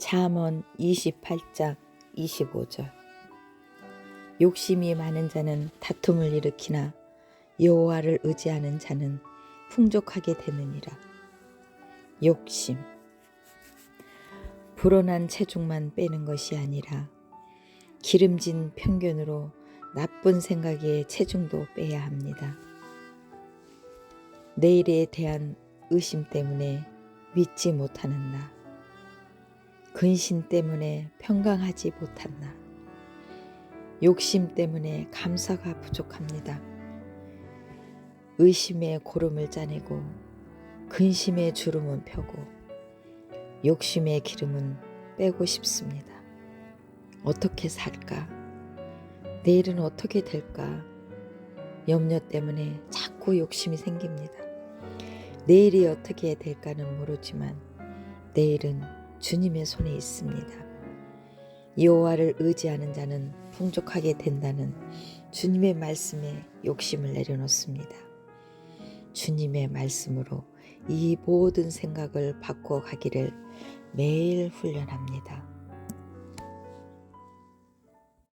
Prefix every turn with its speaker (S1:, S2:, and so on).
S1: 잠언 28장 25절 욕심이 많은 자는 다툼을 일으키나 여호와를 의지하는 자는 풍족하게 되느니라. 욕심 불어난 체중만 빼는 것이 아니라 기름진 편견으로 나쁜 생각의 체중도 빼야 합니다. 내일에 대한 의심 때문에 믿지 못하는 나. 근심 때문에 평강하지 못한 나. 욕심 때문에 감사가 부족합니다. 의심의 고름을 짜내고 근심의 주름은 펴고 욕심의 기름은 빼고 싶습니다. 어떻게 살까? 내일은 어떻게 될까? 염려 때문에 자꾸 욕심이 생깁니다. 내일이 어떻게 될까는 모르지만 내일은 주님의 손에 있습니다. 여호와를 의지하는 자는 풍족하게 된다는 주님의 말씀에 욕심을 내려놓습니다. 주님의 말씀으로 이 모든 생각을 바꿔 가기를 매일 훈련합니다.